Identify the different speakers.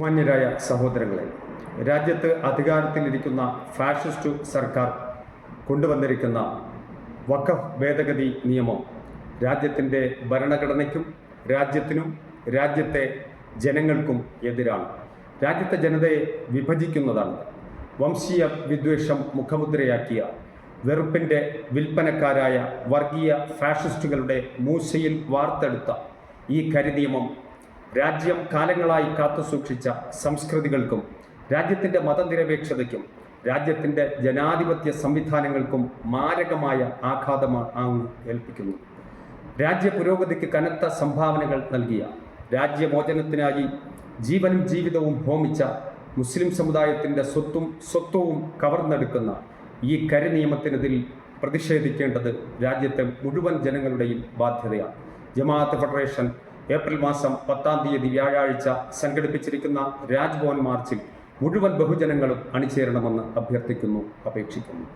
Speaker 1: ബഹുമാന്യരായ സഹോദരങ്ങളെ രാജ്യത്ത് അധികാരത്തിലിരിക്കുന്ന ഫാഷിസ്റ്റു സർക്കാർ കൊണ്ടുവന്നിരിക്കുന്ന വഖഫ് ഭേദഗതി നിയമം രാജ്യത്തിന്റെ ഭരണഘടനയ്ക്കും രാജ്യത്തിനും രാജ്യത്തെ ജനങ്ങൾക്കും എതിരാണ്. രാജ്യത്തെ ജനതയെ വിഭജിക്കുന്നതാണ്. വംശീയ വിദ്വേഷം മുഖമുദ്രയാക്കിയ വെറുപ്പിന്റെ വിൽപ്പനക്കാരായ വർഗീയ ഫാഷിസ്റ്റുകളുടെ മൂശയിൽ വാർത്തെടുത്ത ഈ കരിനിയമം രാജ്യം കാലങ്ങളായി കാത്തുസൂക്ഷിച്ച സംസ്കൃതികൾക്കും രാജ്യത്തിന്റെ മതനിരപേക്ഷതയ്ക്കും രാജ്യത്തിന്റെ ജനാധിപത്യ സംവിധാനങ്ങൾക്കും മാരകമായ ആഘാതമാണ് ഏൽപ്പിക്കുന്നു. രാജ്യ പുരോഗതിക്ക് കനത്ത സംഭാവനകൾ നൽകിയ രാജ്യമോചനത്തിനായി ജീവനും ജീവിതവും ഹോമിച്ച മുസ്ലിം സമുദായത്തിന്റെ സ്വത്തും സ്വത്വവും കവർന്നെടുക്കുന്ന ഈ കരിനിയമത്തിനെതിൽ പ്രതിഷേധിക്കേണ്ടത് രാജ്യത്തെ മുഴുവൻ ജനങ്ങളുടെയും ബാധ്യതയാണ്. ജമാഅത്ത് ഫെഡറേഷൻ ഏപ്രിൽ മാസം പത്താം തീയതി വ്യാഴാഴ്ച സംഘടിപ്പിച്ചിരിക്കുന്ന രാജ്ഭവൻ മാർച്ചിൽ മുഴുവൻ ബഹുജനങ്ങളും അണിചേരണമെന്ന് അഭ്യർത്ഥിക്കുന്നു അപേക്ഷിക്കുന്നു.